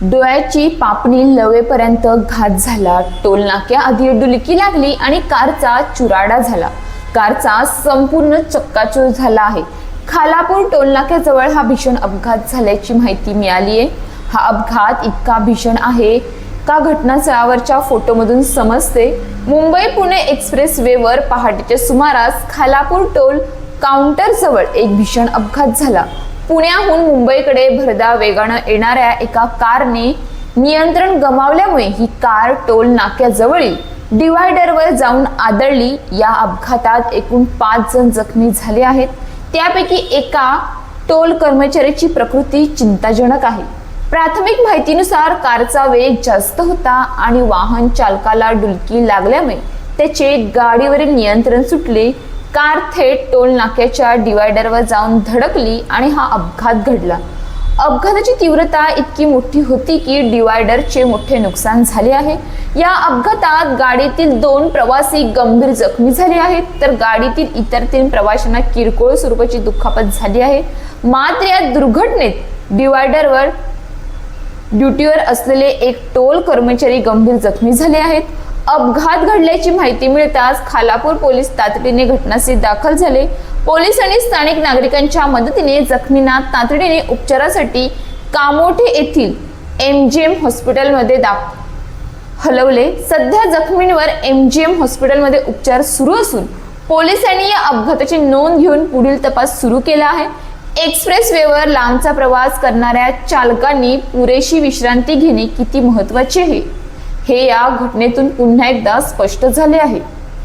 डोळ्याची पापणी लवेपर्यंत घात झाला. टोल डुलकी लागली आणि कारचा चुराडा झाला. कारचा संपूर्ण चक्काचूर झाला आहे. खालापूर टोलनाक्याजवळ हा भीषण अपघात झाल्याची माहिती मिळाली आहे हा अपघात इतका भीषण आहे का घटनास्थळावरच्या फोटोमधून समजते. मुंबई पुणे एक्सप्रेस वेवर पहाटेच्या सुमारास खालापूर टोल काउंटरजवळ एक भीषण अपघात झाला. पुण्याहून मुंबईकडे भरदा वेगानं येणाऱ्या एका कारने नियंत्रण गमावल्यामुळे ही कार टोल नाक्याजवळील डिवायडरवर जाऊन आदळली. या अपघातात एकूण पाच जण जखमी झाले आहेत. त्यापैकी एका टोल कर्मचाऱ्याची प्रकृती चिंताजनक आहे. प्राथमिक माहितीनुसार कारचा वेग जास्त होता आणि वाहन चालकाला डुलकी लागल्यामुळे त्याचे गाडीवरील नियंत्रण सुटले. कार थेट टोल नाक्याच्या डिवायडरवर जाऊन धडकली आणि हा अपघात घडला. अपघाताची तीव्रता इतकी मोठी होती की डिवायडरचे मोठे नुकसान झाले आहे. या अपघातात गाडीतील दोन प्रवासी गंभीर जखमी झाले आहेत. तर गाडीतील इतर तीन प्रवाशांना किरकोळ स्वरूपाची दुखापत झाली आहे. मात्र या दुर्घटनेत डिवायडरवर ड्युटीवर असलेले एक टोल कर्मचारी गंभीर जखमी झाले आहेत. अपघात घडल्याची माहिती मिळताच खालापूर पोलीस तातडीने घटनास्थळी दाखल झाले. पोलीस आणि स्थानिक नागरिकांच्या मदतीने जखमींना तातडीने उपचारासाठी कामोठे येथील एम जी एम हॉस्पिटलमध्ये दाख हलवले. सध्या जखमींवर एम जी एम हॉस्पिटलमध्ये उपचार सुरू असून पोलिसांनी या अपघाताची नोंद घेऊन पुढील तपास सुरू केला आहे. एक्सप्रेस वेवर लांबचा प्रवास करणाऱ्या चालकांनी पुरेशी विश्रांती घेणे किती महत्त्वाचे आहे? हे या घटनेतून पुन्हा एकदा स्पष्ट झाले आहे.